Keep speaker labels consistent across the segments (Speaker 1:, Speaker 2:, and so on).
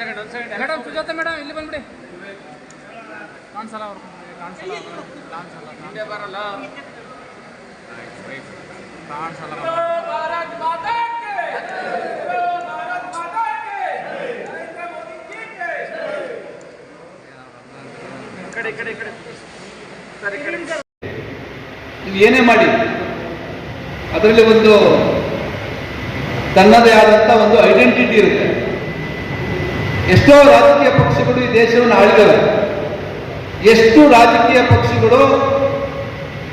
Speaker 1: Second ಒಂದು second madam Sujata madam ಇಲ್ಲಿ ಬಂದ್ಬಿಡಿ. ಕಾಣಿಸಲ್ಲ ಅವ್ರು ಕಾಣಿಸಲ್ಲ ಬರಲ್ಲ
Speaker 2: ಏನೇ ಮಾಡಿ, ಅದರಲ್ಲಿ ಒಂದು ತನ್ನದೇ ಆದಂತ ಒಂದು ಐಡೆಂಟಿಟಿ ಇರುತ್ತೆ. ಎಷ್ಟೋ ರಾಜಕೀಯ ಪಕ್ಷಗಳು ಈ ದೇಶವನ್ನು ಆಳಿದವೆ. ಎಷ್ಟು ರಾಜಕೀಯ ಪಕ್ಷಗಳು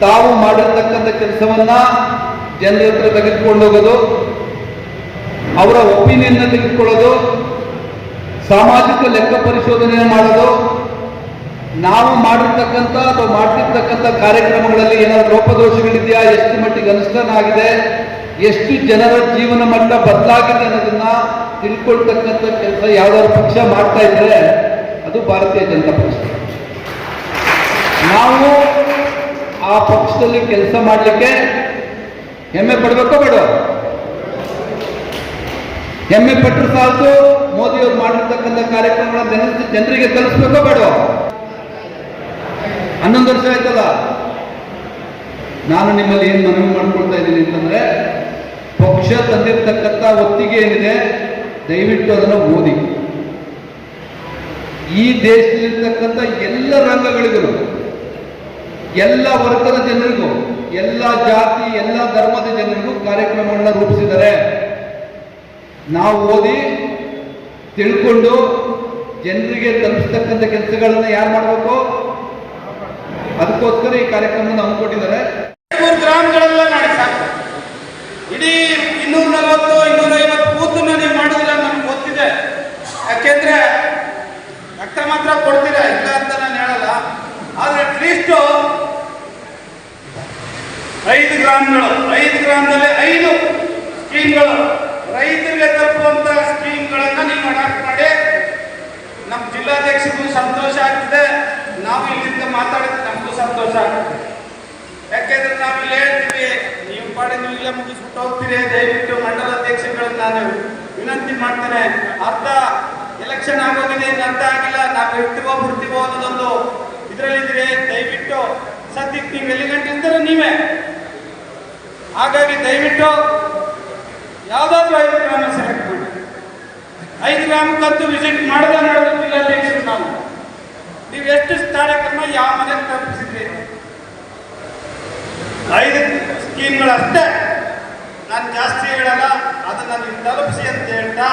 Speaker 2: ತಾವು ಮಾಡಿರ್ತಕ್ಕಂಥ ಕೆಲಸವನ್ನ ಜನರ ಹತ್ರ ತೆಗೆದುಕೊಂಡು ಹೋಗೋದು, ಅವರ ಒಪಿನಿಯನ್ನ ತೆಗೆದುಕೊಳ್ಳೋದು, ಸಾಮಾಜಿಕ ಲೆಕ್ಕ ಪರಿಶೋಧನೆ ಮಾಡೋದು, ನಾವು ಮಾಡಿರ್ತಕ್ಕಂಥ ಅಥವಾ ಮಾಡ್ತಿರ್ತಕ್ಕಂಥ ಕಾರ್ಯಕ್ರಮಗಳಲ್ಲಿ ಏನಾದ್ರು ಲೋಪದೋಷಗಳಿದೆಯಾ, ಎಷ್ಟು ಮಟ್ಟಿಗೆ ಅನುಷ್ಠಾನ ಆಗಿದೆ, ಎಷ್ಟು ಜನರ ಜೀವನ ಮಟ್ಟ ಬದಲಾಗಿದೆ ಅನ್ನೋದನ್ನ ತಿಳ್ಕೊಳ್ತಕ್ಕಂಥ ಕೆಲಸ ಯಾವ್ದಾದ್ರು ಪಕ್ಷ ಮಾಡ್ತಾ ಇದ್ರೆ ಅದು ಭಾರತೀಯ ಜನತಾ ಪಕ್ಷ. ನಾವು ಆ ಪಕ್ಷದಲ್ಲಿ ಕೆಲಸ ಮಾಡಲಿಕ್ಕೆ ಹೆಮ್ಮೆ ಪಡ್ಬೇಕೋ ಬೇಡ ಹೆಮ್ಮೆ ಪಟ್ಟರು ಸಾಕು ಮೋದಿಯವರು ಮಾಡಿರ್ತಕ್ಕಂಥ ಕಾರ್ಯಕ್ರಮಗಳನ್ನ ಜನ ಜನರಿಗೆ ತಲುಪಿಸ್ಬೇಕೋ ಬೇಡ ಹನ್ನೊಂದು ವರ್ಷ ಆಯ್ತಲ್ಲ. ನಾನು ನಿಮ್ಮಲ್ಲಿ ಏನು ಮನವಿ ಮಾಡ್ಕೊಳ್ತಾ ಇದ್ದೀನಿ ಅಂತಂದ್ರೆ, ಪಕ್ಷ ತಂದಿರ್ತಕ್ಕಂಥ ಒತ್ತಿಗೆ ಏನಿದೆ ದಯವಿಟ್ಟು ಅದನ್ನು ಓದಿ. ಈ ದೇಶದಲ್ಲಿರ್ತಕ್ಕಂಥ ಎಲ್ಲ ರಂಗಗಳಿಗೂ, ಎಲ್ಲ ವರ್ಗದ ಜನರಿಗೂ, ಎಲ್ಲ ಜಾತಿ, ಎಲ್ಲ ಧರ್ಮದ ಜನರಿಗೂ ಕಾರ್ಯಕ್ರಮಗಳನ್ನ ರೂಪಿಸಿದ್ದಾರೆ ನಾವು ಓದಿ ತಿಳ್ಕೊಂಡು ಜನರಿಗೆ ತಲುಪಿಸ್ತಕ್ಕಂಥ ಕೆಲಸಗಳನ್ನ ಯಾರು ಮಾಡಬೇಕು? ಅದಕ್ಕೋಸ್ಕರ ಈ ಕಾರ್ಯಕ್ರಮವನ್ನು ಹಮ್ಮಿಕೊಂಡಿದ್ದಾರೆ
Speaker 3: ಗ್ರಾಮಗಳೆಲ್ಲ ನಾಳೆ ಸಾಕು ಇಡೀ ಇನ್ನೂರ ನಲವತ್ತು ಇನ್ನೂರ ಐವತ್ತು ಕೂತು ನೀವು ಮಾಡಿದ್ರೆ ಗೊತ್ತಿದೆ ಯಾಕೆಂದ್ರೆ ರಕ್ತ ಮಾತ್ರ ಕೊಡ್ತೀರಾ ಇಲ್ಲ ಅಂತ ನಾನು ಹೇಳಲ್ಲ. ಆದ್ರೆ ಅಟ್ಲೀಸ್ಟ್ ಐದು ಗ್ರಾಮ್ಗಳು, ಐದು ಗ್ರಾಮದಲ್ಲಿ ಐದು ಸ್ಕೀಮ್ಗಳು. ರೈತರಿಗೆ ತಲುಪುವಂತ ಸ್ಕೀಮ್ಗಳನ್ನ ನೀವು ಅಡಾಪ್ಟ್ ಮಾಡಿ. ನಮ್ಮ ಜಿಲ್ಲಾಧ್ಯಕ್ಷರಿಗೂ ಸಂತೋಷ ಆಗ್ತಿದೆ. ನಾವು ಇಲ್ಲಿಂದ ಮಾತಾಡಿದ್ರೆ ನಮಗೂ ಸಂತೋಷ ಆಗ್ತದೆ. ಯಾಕೆಂದ್ರೆ ನಾವು ಇಲ್ಲಿ ಹೇಳ್ತೀವಿ, ನೀವು ಪಾಡಿ ನೀವು ಇಲ್ಲೇ ಮುಗಿಸ್ಬಿಟ್ಟು ಹೋಗ್ತೀರಿ, ದಯವಿಟ್ಟು ಮಂಡಲ ಅಧ್ಯಕ್ಷರುಗಳನ್ನ ನಾನು ವಿನಂತಿ ಮಾಡ್ತೇನೆ, ಅರ್ಧ ಎಲೆಕ್ಷನ್ ಆಗೋಗಿದೆ ಇನ್ನು ಅರ್ಧ ಆಗಿಲ್ಲ, ನಾವು ಇರ್ತೀವೋ ಬಿಡ್ತೀವೋ ಅನ್ನೋದೊಂದು ಇದರಲ್ಲಿದ್ದೀರಿ. ದಯವಿಟ್ಟು ಸದ್ಯಕ್ಕೆ ನೀವು ಎಲ್ಲಿ ಗಂಟೆ ಇರ್ತೀರೋ ನೀವೇ. ಹಾಗಾಗಿ ದಯವಿಟ್ಟು ಯಾವುದಾದ್ರೂ ಐದು ಗ್ರಾಮ ಸೆಲೆಕ್ಟ್ ಮಾಡಿ. ಐದು ಗ್ರಾಮಕ್ಕಂತೂ ವಿಸಿಟ್ ಮಾಡದೆ ನಡೆದಿಲ್ಲ ಅಧ್ಯಕ್ಷರು ನಾವು. ನೀವು ಎಷ್ಟು ಕಾರ್ಯಕ್ರಮ ಯಾವ ಮನೆಗೆ ತಲುಪಿಸಿದ್ರಿ? ಐದು ಸ್ಕೀಮ್ಗಳಷ್ಟೇ ನಾನು ಜಾಸ್ತಿ ಹೇಳಲ್ಲ ಅದನ್ನ ನೀವು ತಲುಪಿಸಿ ಅಂತ ಹೇಳ್ತಾ,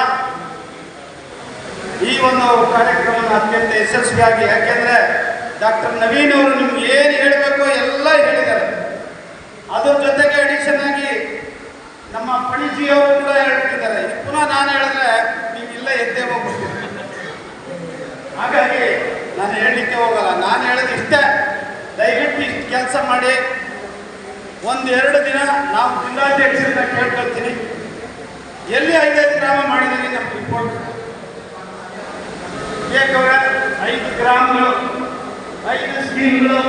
Speaker 3: ಈ ಒಂದು ಕಾರ್ಯಕ್ರಮವನ್ನು ಅತ್ಯಂತ ಯಶಸ್ವಿಯಾಗಿ, ಯಾಕೆಂದ್ರೆ ಡಾಕ್ಟರ್ ನವೀನ್ ಅವರು ನಿಮ್ಗೆ ಏನು ಹೇಳಬೇಕು ಎಲ್ಲ ಹೇಳಿದ್ದಾರೆ. ಅದ್ರ ಜೊತೆಗೆ ಅಡಿಷನ್ ಆಗಿ ನಮ್ಮ ಪಣಿಜಿ ಅವರು ಕೂಡ ಹೇಳ್ತಿದ್ದಾರೆ. ಪುನಃ ನಾನು ಹೇಳಿದ್ರೆ ನೀವು ಇಲ್ಲ ಎದ್ದೇ ಹೋಗ್ಬಿಡ್ತೀರಿ. ಹಾಗಾಗಿ ನಾನು ಹೇಳಲಿಕ್ಕೆ ಹೋಗಲ್ಲ. ನಾನು ಹೇಳೋದು ಇಷ್ಟೇ. ದಯವಿಟ್ಟು ಇಷ್ಟು ಕೆಲಸ ಮಾಡಿ. ಒಂದು ಎರಡು ದಿನ ನಾವು ಜಿಲ್ಲಾಧ್ಯಕ್ಷರನ್ನ ಕೇಳ್ಕೊಳ್ತೀನಿ. ಎಲ್ಲಿ ಐದೈದು ಗ್ರಾಮ ಮಾಡಿದ್ದೀನಿ ನಮ್ಮ ರಿಪೋರ್ಟ್ ಬೇಕವ್ರೆ ಐದು ಗ್ರಾಮಗಳು, ಐದು ಸ್ಕೀಮ್ಗಳು,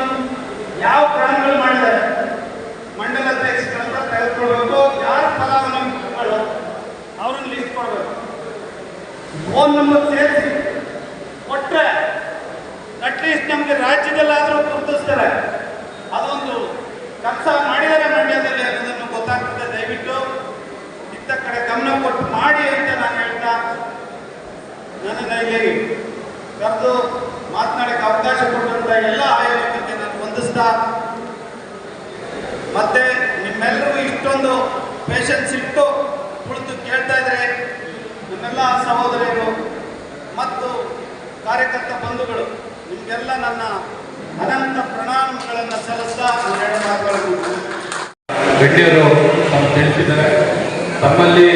Speaker 3: ಯಾವ ಗ್ರಾಮಗಳು ಮಾಡಿದ್ದಾರೆ? ಮಂಡಲ ಅಧ್ಯಕ್ಷಗಳನ್ನ ತೆಗೆದುಕೊಳ್ಬೇಕು ಯಾರು ಫಲಾನುಭವಿಗಳು ಅವ್ರನ್ನ ಲಿಸ್ಟ್ ಕೊಡಬೇಕು. ಫೋನ್ ನಂಬರ್ ಸೇರಿಸಿ. ಕೊಟ್ಟರೆ ಅಟ್ಲೀಸ್ಟ್ ನಮಗೆ ರಾಜ್ಯದಲ್ಲಾದರೂ ಗುರುತಿಸ್ತಾರೆ. ಅದೊಂದು ಕೆಲಸ ಮಾಡಿದರೆ ಮಂಡ್ಯದಲ್ಲಿ ಅನ್ನೋದನ್ನು ಗೊತ್ತಾಗ್ತದೆ. ದಯವಿಟ್ಟು ಇತ್ತ ಕಡೆ ಗಮನ ಕೊಟ್ಟು ಮಾಡಿ ಅಂತ ನಾನು ಹೇಳ್ತಾ ನನ್ನ ಇಲ್ಲಿ ಕರೆದು ಮಾತನಾಡಕ್ಕೆ ಅವಕಾಶ ಕೊಟ್ಟಂತ ಎಲ್ಲ ಆಯೋಜಕರಿಗೆ ನಾನು ವಂದಿಸ್ತಾ ಮತ್ತೆ ನಿಮ್ಮೆಲ್ಲರಿಗೂ ಇಷ್ಟೊಂದು ಪೇಷನ್ಸ್ ಇಟ್ಟು ಕುಳಿತು ಕೇಳ್ತಾ ಇದ್ರೆ ನಿಮ್ಮೆಲ್ಲ ಸಹೋದರಿಯರು ಮತ್ತು ಕಾರ್ಯಕರ್ತ ಬಂಧುಗಳು, ನಿಮಗೆಲ್ಲ ನನ್ನ ಅನಂತ ಪ್ರಣಾಮಗಳನ್ನು ಸಲ್ಲಿಸ್ತಾ
Speaker 4: ತಮ್ಮ ತಿಳಿಸಿದ್ದಾರೆ. ತಮ್ಮಲ್ಲಿ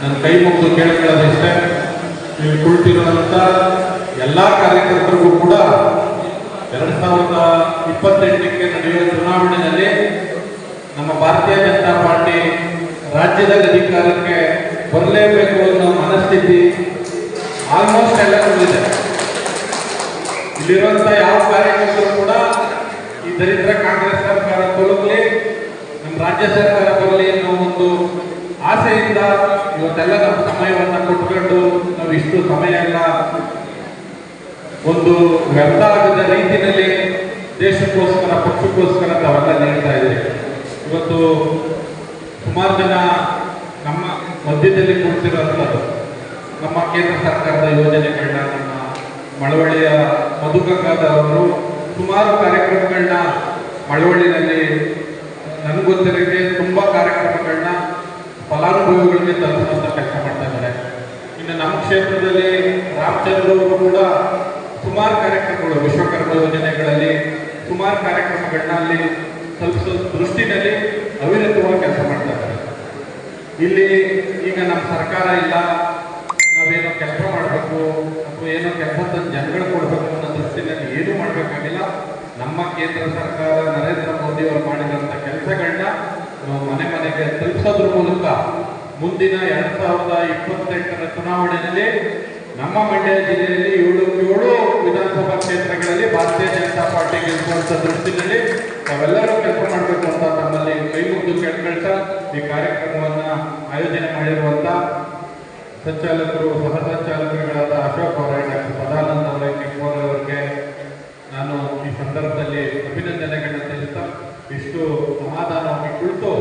Speaker 4: ನನ್ನ ಕೈ ಮುಗಿದು ಕೇಳ್ಕೊಳ್ಳೋದಷ್ಟೇ ನೀವು ಕುಳಿತಿರುವಂಥ ಎಲ್ಲ ಕಾರ್ಯಕರ್ತರಿಗೂ ಕೂಡ ಎರಡು ಸಾವಿರದ ಇಪ್ಪತ್ತೆಂಟಕ್ಕೆ ನಡೆಯುವ ಚುನಾವಣೆಯಲ್ಲಿ ನಮ್ಮ ಭಾರತೀಯ ಜನತಾ ಪಾರ್ಟಿ ರಾಜ್ಯದ ಅಧಿಕಾರಕ್ಕೆ ಬರಲೇಬೇಕು ಅನ್ನೋ ಮನಸ್ಥಿತಿ ಆಲ್ಮೋಸ್ಟ್ ಎಲ್ಲ ಬಂದಿದೆ ಇಲ್ಲಿರುವಂತ ಯಾವ ಕಾರ್ಯಕರ್ತರು ಕೂಡ ಈ ದರಿದ್ರ ಕಾಂಗ್ರೆಸ್ ಸರ್ಕಾರ ತೊಲಗಲಿ ನಮ್ಮ ರಾಜ್ಯ ಸರ್ಕಾರ ಬರಲಿ ಅನ್ನೋ ಒಂದು ಆಸೆಯಿಂದ ಇವತ್ತೆಲ್ಲ ನಮ್ಮ ಸಮಯವನ್ನ ಕೊಟ್ಕೊಂಡು ನಾವು ಇಷ್ಟು ಸಮಯ ಎಲ್ಲ ಒಂದು ವ್ಯರ್ಥ ಆಗದ ರೀತಿಯಲ್ಲಿ ದೇಶಕ್ಕೋಸ್ಕರ, ಪಕ್ಷಕ್ಕೋಸ್ಕರ ತಾವೆಲ್ಲ ನೀಡ್ತಾ ಇದೆ ಇವತ್ತು ಸುಮಾರು ಜನ ನಮ್ಮ ಮಧ್ಯದಲ್ಲಿ ಕುಳಿತಿರುವಂಥದ್ದು ನಮ್ಮ ಕೇಂದ್ರ ಸರ್ಕಾರದ ಯೋಜನೆಗಳನ್ನ ನಮ್ಮ ಮಳವಳ್ಳಿಯ ಮಧುಗಂಗಾಧರವರು ಸುಮಾರು ಕಾರ್ಯಕ್ರಮಗಳನ್ನ ಮಳವಳ್ಳಿನಲ್ಲಿ, ನನಗೆ ಗೊತ್ತಿರೋಕ್ಕೆ ತುಂಬ ಕಾರ್ಯಕ್ರಮಗಳನ್ನ ಫಲಾನುಭವಿಗಳಿಗೆ ತಲುಪುವಂಥ ಕೆಲಸ ಮಾಡ್ತಾ ಇದ್ದಾರೆ. ಇನ್ನು ನಮ್ಮ ಕ್ಷೇತ್ರದಲ್ಲಿ ರಾಮಚಂದ್ರ ಅವರು ಕೂಡ ಸುಮಾರು ಕಾರ್ಯಕ್ರಮಗಳು, ವಿಶ್ವಕರ್ಮ ಯೋಜನೆಗಳಲ್ಲಿ ಸುಮಾರು ಕಾರ್ಯಕ್ರಮಗಳನ್ನ ಅಲ್ಲಿ ತಲುಪಿಸೋ ದೃಷ್ಟಿನಲ್ಲಿ ಅವಿರತವಾಗಿ ಕೆಲಸ ಮಾಡ್ತಾ ಇದ್ದಾರೆ. ಇಲ್ಲಿ ಈಗ ನಮ್ಮ ಸರ್ಕಾರ ಇಲ್ಲ, ನಾವೇನೋ ಕೆಲಸ ಮಾಡಬೇಕು, ಅಥವಾ ಏನೋ ಕೆಲಸ ತಂದು ಜನಗಳು ಕೊಡಬೇಕು ಅನ್ನೋ ದೃಷ್ಟಿನಲ್ಲಿ ಏನೂ ಮಾಡಬೇಕಾಗಿಲ್ಲ ನಮ್ಮ ಕೇಂದ್ರ ಸರ್ಕಾರ ನರೇಂದ್ರ ಮೋದಿ ಅವರು ಮಾಡಿದಂಥ ಕೆಲಸಗಳನ್ನ ನಾವು ಮನೆ ಮನೆಗೆ ತಲುಪಿಸೋದ್ರ ಮೂಲಕ ಮುಂದಿನ ಎರಡ್ ಸಾವಿರದ ಇಪ್ಪತ್ತೆಂಟರ ಚುನಾವಣೆಯಲ್ಲಿ ನಮ್ಮ ಮಂಡ್ಯ ಜಿಲ್ಲೆಯಲ್ಲಿ ಏಳು ಏಳು ವಿಧಾನಸಭಾ ಕ್ಷೇತ್ರಗಳಲ್ಲಿ ಭಾರತೀಯ ಜನತಾ ಪಾರ್ಟಿ ಗೆಲ್ಲುವಂತ ದೃಷ್ಟಿಯಲ್ಲಿ ನಾವೆಲ್ಲರೂ ಕೆಲಸ ಮಾಡಬೇಕು ಅಂತ ತಮ್ಮಲ್ಲಿ ಕೈ ಮುಗಿದು ಕೇಳ್ಕೊಳ್ತಾ ಈ ಕಾರ್ಯಕ್ರಮವನ್ನ ಆಯೋಜನೆ ಮಾಡಿರುವಂತ ಸಂಚಾಲಕರು ಸಹ ಸಂಚಾಲಕರುಗಳಾದ ಅಶೋಕ್ ಅವರೇ ಎಷ್ಟು ಸಮಾಧಾನವಾಗಿ ಕುಳಿತು